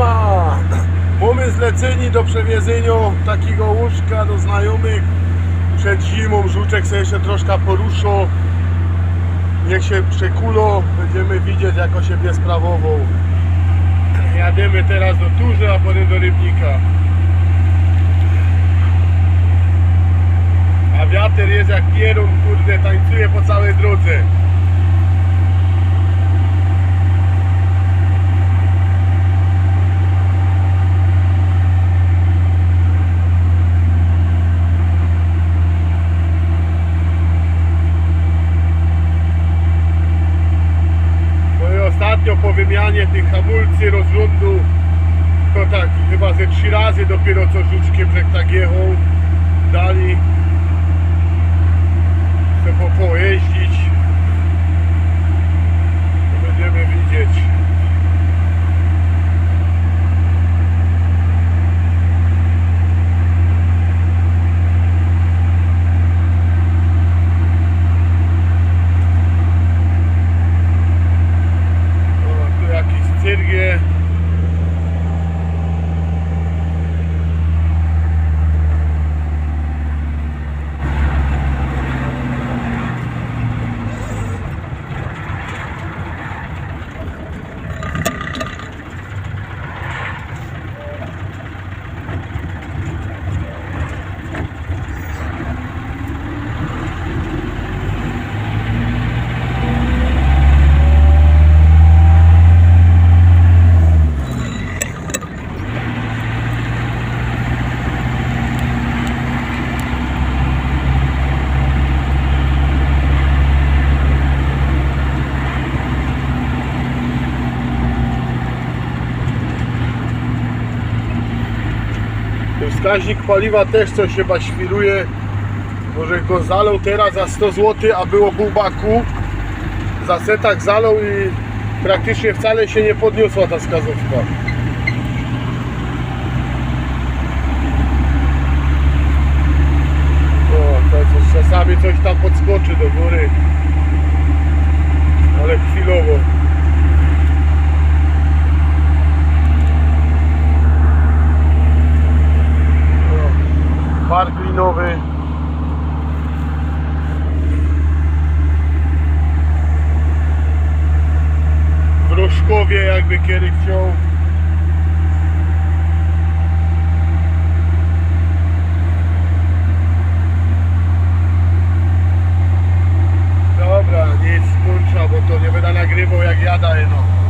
Mamy zleceni do przewiezienia takiego łóżka do znajomych przed zimą. Żuczek sobie jeszcze troszkę poruszył. Niech się przekulo, będziemy widzieć jak on się będzie sprawował. Jadziemy teraz do Turzy, a potem do Rybnika. A wiatr jest jak pierun, kurde, tańcuje po całej drodze. No i ostatnio po wymianie tych hamulcy rozrządu to tak chyba ze trzy razy dopiero co żuczkiem żek tak jechał dali chcę po pojeździć to będziemy widzieć o, tu jakiś cyrgie Ten Wskaźnik paliwa też coś chyba świruje. Może go zalał teraz za 100 zł, a było pół baku. Za setak zalał i praktycznie wcale się nie podniosła ta skazówka. O, to coś, czasami coś tam podskoczy do góry. O, Park linowy. W jakby kiedy chciał. Dobra, nic, kurcza, bo to nie będę nagrywał jak ja daję no.